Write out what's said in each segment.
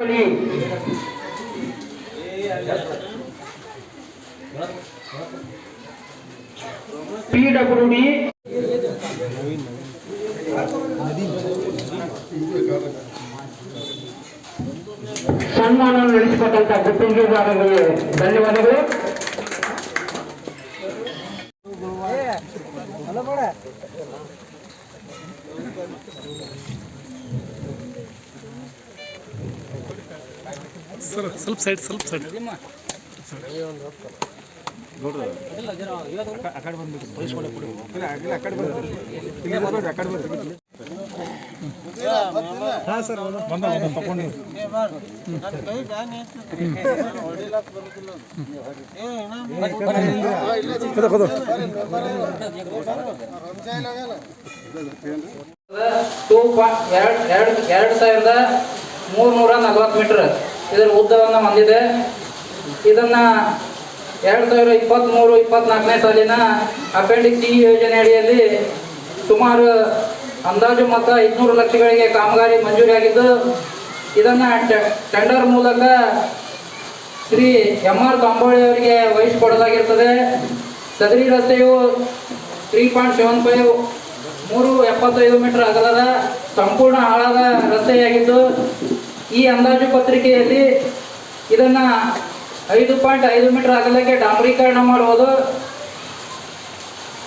Audio Jungle. PW D ಸನ್ಮಾನ ನಡೆಸಿಕೊಟ್ಟಂತ ಗುತ್ತಿಗೆದಾರರಿಗೆ ಧನ್ಯವಾದಗಳು ಸರ್ ಸ್ವಲ್ಪ ಸೈಡ್ ಸ್ವಲ್ಪ ಸೈಡ್ ಎರಡು ಸಾವಿರದ ಮೂರುನೂರ ನಲವತ್ತು ಮೀಟ್ರ್. ಇದರ ಉದ್ದವನ್ನು ಹೊಂದಿದೆ. ಇದನ್ನು ಎರಡು ಸಾವಿರ ಇಪ್ಪತ್ತ್ಮೂರು ಇಪ್ಪತ್ತ್ನಾಲ್ಕನೇ ಸಾಲಿನ ಅಪೆಂಡಿಕ್ಸ್ ಇ ಯೋಜನೆ ಅಡಿಯಲ್ಲಿ ಸುಮಾರು ಅಂದಾಜು ಮೊತ್ತ ಐದುನೂರು ಲಕ್ಷಗಳಿಗೆ ಕಾಮಗಾರಿ ಮಂಜೂರಿಯಾಗಿದ್ದು ಇದನ್ನು ಟೆಂಡರ್ ಮೂಲಕ ಶ್ರೀ ಎಂ ಆರ್ ಕಾಂಬೋಳಿ ಅವರಿಗೆ ವಹಿಸಿಕೊಡಲಾಗಿರ್ತದೆ. ಸದರಿ ರಸ್ತೆಯು ತ್ರೀ ಪಾಯಿಂಟ್ ಸೆವೆನ್ ಫೈವ್ ಮೂರು ಎಪ್ಪತ್ತೈದು ಮೀಟರ್ ಅಗಲದ ಸಂಪೂರ್ಣ ಆಳದ ರಸ್ತೆಯಾಗಿದ್ದು ಈ ಅಂದಾಜು ಪತ್ರಿಕೆಯಲ್ಲಿ ಇದನ್ನು ಐದು ಪಾಯಿಂಟ್ ಐದು ಮೀಟರ್ ಅಗಲಕ್ಕೆ ಡಾಂಬರೀಕರಣ ಮಾಡುವುದು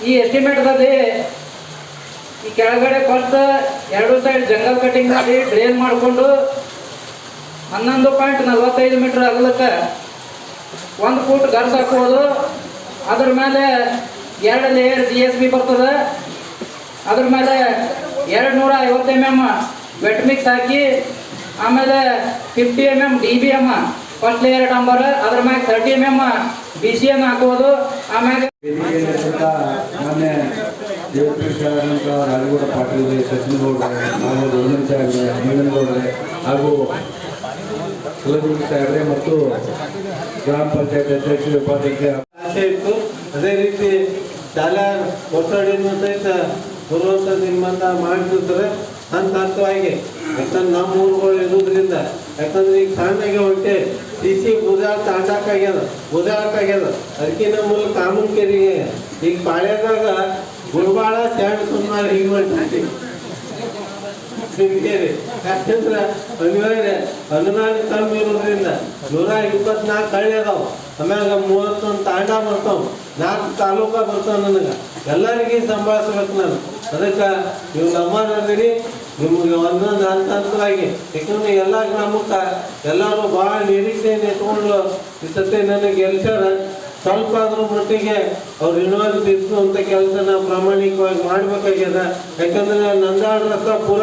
ಈ ಎಸ್ಟಿಮೇಟ್ದಲ್ಲಿ ಈ ಕೆಳಗಡೆ ಫಸ್ಟ್ ಎರಡು ಸೈಡ್ ಜಂಗಲ್ ಕಟಿಂಗ್ ಮಾಡಿ ಡ್ರೈನ್ ಮಾಡಿಕೊಂಡು ಹನ್ನೊಂದು ಪಾಯಿಂಟ್ ನಲವತ್ತೈದು ಮೀಟರ್ ಅಗಲಕ್ಕೆ ಒಂದು ಫೂಟ್ ಗರ್ಸ್ ಹಾಕೋದು ಅದ್ರ ಮೇಲೆ ಎರಡು ಲೇಯರ್ ಜಿ ಎಸ್ ಬಿ ಬರ್ತದೆ. ಅದ್ರ ಮೇಲೆ ಎರಡು ನೂರ ಐವತ್ತು ಎಂ ಎಂ ವೆಟ್ ಮಿಕ್ಸ್ ಹಾಕಿ ಆಮೇಲೆ fifty M M D B M first layer ಡಂಬರ್ ಅದ್ರ ಮ್ಯಾಗ thirty M M B C M ಹಾಕೋದು ಆಮೇಲೆ ವೇದಿಕೆಯಲ್ಲಿರ್ತಕ್ಕಂಥ ಮಾನ್ಯ ದೇವಪುರುಷರಾದಂಥ ರಾಜಗೌಡ ಪಾಟೀಲ್ ಸಚಿನ್ ಗೌಡ್ರೆ ಹಾಗೂ ಗೋವಿಂದ ಸಾಹೇಬ್ರೆ ಜೀವನ್ ಹಾಗೂ ಕುಲಗುರು ಸಾಹೇಬ್ರೆ ಮತ್ತು ಗ್ರಾಮ ಪಂಚಾಯತ್ ಅಧ್ಯಕ್ಷ ಉಪಾಧ್ಯಕ್ಷ ಆಸೆ ಇತ್ತು. ಅದೇ ರೀತಿ ಶಾಲಾ ಕೊಠಡಿಯನ್ನು ಸಹಿತ ಬರುವಂಥ ನಿಮ್ಮನ್ನ ಮಾಡ್ತಿರ್ತಾರೆ ಹಂತ ಹಂತವಾಗಿ ಯಾಕಂದ್ರೆ ನಮ್ಮ ಊರುಗಳು ಇರೋದ್ರಿಂದ ಯಾಕಂದ್ರೆ ಈಗ ಸಣ್ಣಗೆ ಹೊಂಟೆ ಸಿಸಿ ಸಿ ಬುಧಾಳ ತಾಂಡಕ್ಕಾಗ್ಯದ ಬುಧಾಳಕ್ಕಾಗ್ಯದ ಅದಕ್ಕಿಂತ ಮೂಲಕ ಕಾಮನ್ ಕೆರಿಗೆ ಈಗ ಪಾಳ್ಯದಾಗ ಗುರುಬಾಳ ಸ್ಯಾಂಡ್ ಸುಮಾರು ಈಗ ಹೊಂಟಾಗಿ ಸಿಂಗೇರಿ ಯಾಕಂದ್ರೆ ಅನಿವಾರ್ಯ, ಹದಿನಾರು ಕಮ್ಮಿ ಇರೋದ್ರಿಂದ ನೂರ ಇಪ್ಪತ್ನಾಲ್ಕು ಹಳ್ಳಿ ಅದಾವ. ಆಮ್ಯಾಗ ಮೂವತ್ತೊಂದು ತಾಂಡ ಬರ್ತಾವ. ನಾಲ್ಕು ತಾಲೂಕ ಬರ್ತಾವ ನನಗೆ. ಎಲ್ಲರಿಗೆ ಸಂಭಾಳಿಸ್ಬೇಕು ನಾನು. ಅದಕ್ಕೆ ನೀವು ನಮ್ಮದಿರಿ ನಿಮ್ಗೆ ಒಂದೊಂದು ಹಂತ ಹಂತವಾಗಿ. ಯಾಕಂದ್ರೆ ಎಲ್ಲ ಗ್ರಾಮಕ್ಕೆ ಎಲ್ಲರೂ ಭಾಳ ನಿರೀಕ್ಷೆಯನ್ನು ಇಟ್ಕೊಂಡು ಸತಿ ನನಗೆ ಗೆಲ್ಸ್ಯಾರ. ಸ್ವಲ್ಪ ಅದ್ರ ಮಟ್ಟಿಗೆ ಅವ್ರು ಇನ್ವಾಲ್ವ್ ಅಂತ ಕೆಲಸ ಪ್ರಾಮಾಣಿಕವಾಗಿ ಮಾಡ್ಬೇಕಾಗ್ಯದ. ಯಾಕಂದ್ರೆ ನಂದಾಡ ರಸ್ತೆ ಪೂರ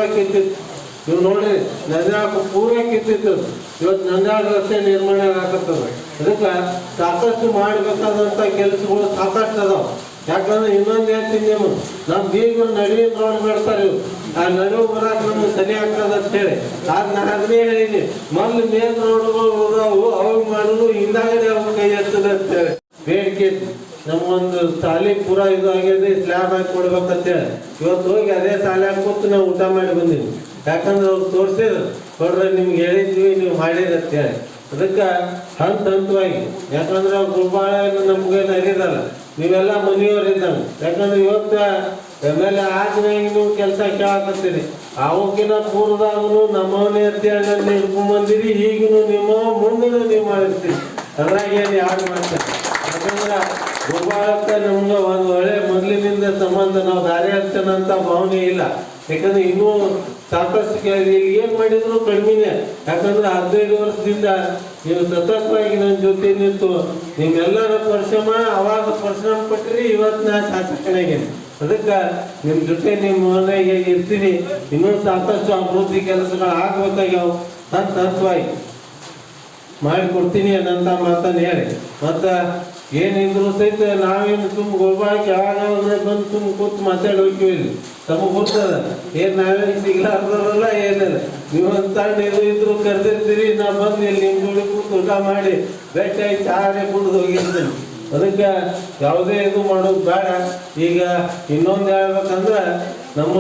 ನೀವು ನೋಡ್ರಿ ನಂದಾಡ ಪೂರ ಕಿತ್ತಿತ್ತು ಇವತ್ತು ನಂದಾಡ ರಸ್ತೆ ನಿರ್ಮಾಣ ಆಗತ್ತದ? ಅದಕ್ಕೆ ಸಾಕಷ್ಟು ಮಾಡ್ಬೇಕಾದಂಥ ಕೆಲಸಗಳು ಸಾಕಷ್ಟು ಅದಾವ. ಯಾಕಂದ್ರೆ ಇನ್ನೊಂದು ಹೇಳ್ತೀನಿ ನೀವು ನಮ್ಮ ಬೀಗರು ನಡುವೆ ರೋಡ್ ಮಾಡ್ತಾರೆ ಇವ್ರು. ಆ ನಡುವೆ ಬರಕ್ಕೆ ನಮ್ಗೆ ಸರಿ ಅಂತ ಹೇಳಿ. ಆಗ ನಾನು ಅದನ್ನೇ ಹೇಳಿನಿ, ಮೊದ್ಲು ಮೇನ್ ರೋಡ್ಗಳು ಅವು ಅವಾಗ ಮಾಡೋದು, ಹಿಂದಾಗಡೆ ಅವ್ರ ಕೈ ಅಂತ ಹೇಳಿ. ಬೇಡಿಕೆ ನಮ್ಮ ಒಂದು ಸಾಲಿ ಪೂರ ಇದು ಆಗಿದೆ ಸ್ಲ್ಯಾಬ್ ಹಾಕಿ ಕೊಡ್ಬೇಕಂತೇಳಿ ಇವತ್ತು ಹೋಗಿ ಅದೇ ಸಾಲಿ ಹಾಕೊತ್ತು ನಾವು ಊಟ ಮಾಡಿ ಬಂದೀವಿ ಯಾಕಂದ್ರೆ ಅವ್ರು ತೋರಿಸಿದ್ರು, ಕೊಡ್ರೆ, ನಿಮ್ಗೆ ಹೇಳಿದ್ವಿ, ನೀವು ಮಾಡಿರಿ ಅಂತೇಳಿ. ಅದಕ್ಕೆ ಹಂತ ಹಂತವಾಗಿ, ಯಾಕಂದ್ರೆ ಅವ್ರು ಗುರುಬಾಳ ನಮ್ಗೇನು ಅರಿದಲ್ಲ ನೀವೆಲ್ಲ ಮನೆಯವ್ರು ಇದ್ದಂಗೆ ಯಾಕಂದ್ರೆ ಇವತ್ತು ಎಂ ಎಲ್ ಎ ಆದ್ರೆ ನೀವು ಕೆಲಸ ಕೇಳಕತ್ತೀರಿ. ಅವಕ್ಕಿನ ಪೂರ್ವದಾಗೂ ನಮ್ಮವನೇ ಅಂತೇಳಿ ನೀವು ಬಂದಿರಿ ಈಗಿನೂ ನಿಮ್ಮ ಮುಂದೂ ನೀವು ಮಾಡಿರ್ತೀರಿ. ಅದ್ರಾಗ ಏನು ಯಾರು ಮಾಡ್ತಾರೆ ಯಾಕಂದ್ರೆ ಗೋಪಾಲಕ್ಕ ನಮ್ಗೆ ಒಂದು ಒಳ್ಳೆ ಮೊದಲಿನಿಂದ ಸಂಬಂಧ ನಾವು ದಾರಿ ಅಂತ ಭಾವನೆ ಇಲ್ಲ. ಯಾಕಂದ್ರೆ ಇನ್ನೂ ಸಾಕಷ್ಟು ಇಲ್ಲಿ ಏನು ಮಾಡಿದ್ರು ಕಡಿಮೆನೇ ಯಾಕಂದ್ರೆ ಹದಿನೈದು ವರ್ಷದಿಂದ ನೀವು ಸತತವಾಗಿ ನನ್ನ ಜೊತೆ ನಿಂತು ನಿಮ್ಮೆಲ್ಲರ ಪರಿಶ್ರಮ, ಅವಾಗ ಪರಿಶ್ರಮ ಪಟ್ಟಿರಿ ಇವತ್ತು ನಾ ಶಾಸಕನಾಗೇನೆ ಅದಕ್ಕೆ ನಿಮ್ಮ ಜೊತೆ ನಿಮ್ಮ ಮನೆಗೆ ಇರ್ತೀನಿ, ಇನ್ನೂ ಸಾಕಷ್ಟು ಅಭಿವೃದ್ಧಿ ಕೆಲಸಗಳು ಆಗ್ಬೇಕಾಗ್ಯಾವ ಹಂತ ಮಾಡಿಕೊಡ್ತೀನಿ ಅನ್ನಂತ ಮಾತನ್ನು ಹೇಳಿ. ಮತ್ತು ಏನಿದ್ರು ಸಹಿತ ನಾವೇನು ತುಂಬ ಗೋಬಾಕಿ ಯಾವಾಗ ಅಂದ್ರೆ ಬಂದು ತುಂಬ ಕೂತು ಮಾತಾಡಿ ಹೋಗ್ತೀವಿ ಇಲ್ಲಿ. ತಮಗೆ ಗೊತ್ತದ, ಏನು ನಾವೇನು ಸಿಗ್ಲಾರ್ದವರಲ್ಲ, ಏನಿಲ್ಲ. ನೀವು ಸಣ್ಣ ಇದು ಇದ್ರು ಕರೆದಿರ್ತೀರಿ, ನಾ ಬಂದು ಇಲ್ಲಿ ನಿಮ್ಮ ಜೋಡಿ ಕೂತು ಊಟ ಮಾಡಿ ಭೇಟಿಯಾಗಿ ಚಾರೇ ಕುಡಿದು ಹೋಗಿರ್ತೀನಿ. ಅದಕ್ಕೆ ಯಾವುದೇ ಇದು ಮಾಡೋದು ಬೇಡ. ಈಗ ಇನ್ನೊಂದು ಹೇಳ್ಬೇಕಂದ್ರೆ, ನಮ್ಮ